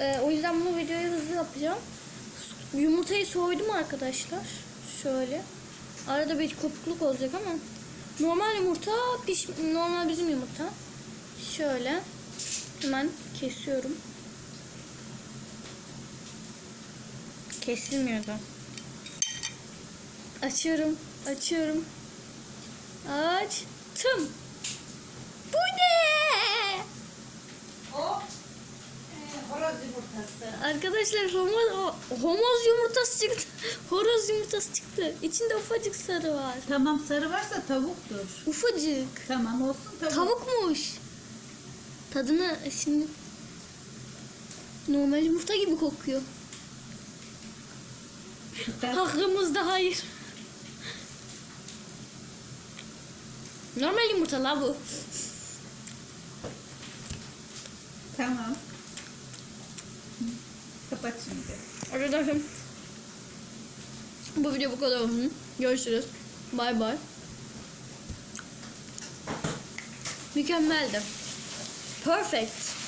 Ee, o yüzden bu videoyu hızlı yapacağım. Yumurtayı soydum arkadaşlar. Şöyle. Arada bir kopukluk olacak ama normal yumurta piş normal bizim yumurta. Şöyle hemen kesiyorum. Kesilmiyor da. Açıyorum, açıyorum. Açtım. Bu ne? O e, horoz yumurtası. Arkadaşlar homoz, homoz yumurtası çıktı. Horoz yumurtası çıktı. İçinde ufacık sarı var. Tamam sarı varsa tavuktur. Ufacık. Tamam olsun tavuk. Tavukmuş. Tadını şimdi normal yumurta gibi kokuyor. Hakkımızda hayır. Normal yumurta la bu. Tamam. Kapat şimdi. Arkadaşlar bu video bu kadar olsun. Görüşürüz. Bay bay. Mükemmeldi. Perfect.